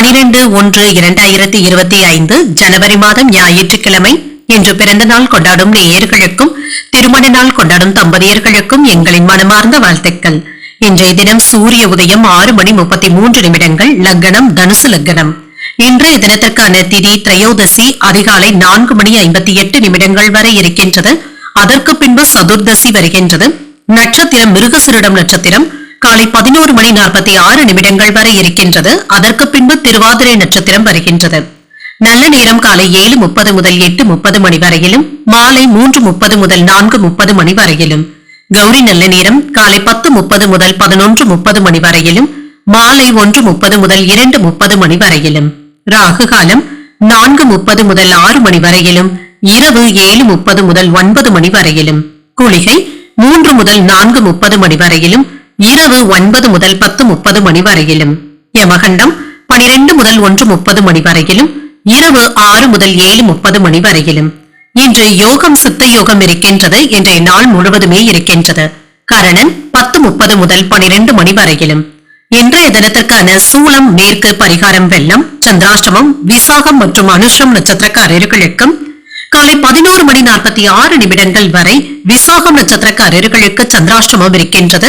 பனிரெண்டு ஒன்று இரண்டாயிரத்தி இருபத்தி ஐந்து ஜனவரி மாதம் ஞாயிற்றுக்கிழமை. இன்று பிறந்த நாள் கொண்டாடும் நேயர்களுக்கும் திருமண நாள் கொண்டாடும் தம்பதியர்களுக்கும் எங்களின் மனமார்ந்த வாழ்த்துக்கள். இன்றைய தினம் சூரிய உதயம் ஆறு மணி முப்பத்தி மூன்று நிமிடங்கள் லக்னம் தனுசு லக்னம். இன்றைய தினத்திற்கான திதி திரையோதசி அதிகாலை நான்கு மணி ஐம்பத்தி எட்டு நிமிடங்கள் வரை இருக்கின்றது. அதற்கு பின்பு சதுர்தசி வருகின்றது. நட்சத்திரம் மிருகசிரிடம் நட்சத்திரம். காலை பதினோரு மணி நாற்பத்தி ஆறு நிமிடங்கள் வரை இருக்கின்றது. அதற்கு பின்பு திருவாதிரை நட்சத்திரம் வருகின்றது. நல்ல நேரம் காலை ஏழு முப்பது முதல் எட்டு முப்பது மணி வரையிலும் மாலை மூன்று முப்பது முதல் நான்கு முப்பது மணி வரையிலும். கௌரி நல்ல நேரம் காலை பத்து முப்பது முதல் பதினொன்று முப்பது மணி வரையிலும் மாலை ஒன்று முப்பது முதல் இரண்டு முப்பது மணி வரையிலும். ராகு காலம் நான்கு முப்பது முதல் ஆறு மணி வரையிலும் இரவு ஏழு முப்பது முதல் ஒன்பது மணி வரையிலும். குளிகை மூன்று முதல் நான்கு முப்பது மணி வரையிலும் இரவு ஒன்பது முதல் பத்து முப்பது மணி வரையிலும். யமகண்டம் பனிரெண்டு முதல் ஒன்று முப்பது மணி வரையிலும் இரவு ஆறு முதல் ஏழு முப்பது மணி வரையிலும். இன்று யோகம் சித்த யோகம் இருக்கின்றது இன்றைய நாள் முழுவதுமே இருக்கின்றது. கரணன் பத்து முப்பது முதல் பனிரெண்டு மணி வரையிலும். இன்றைய தினத்திற்கான சூலம் மேற்கு பரிகாரம் வெள்ளம் சந்திராஷ்டமம் விசாகம் மற்றும் அனுஷம் நட்சத்திரக்காரர்களுக்கும் காலை பதினோரு மணி நாற்பத்தி ஆறு நிமிடங்கள் வரை விசாகம் நட்சத்திரக்காரர்களுக்கு சந்திராஷ்டமம் இருக்கின்றது.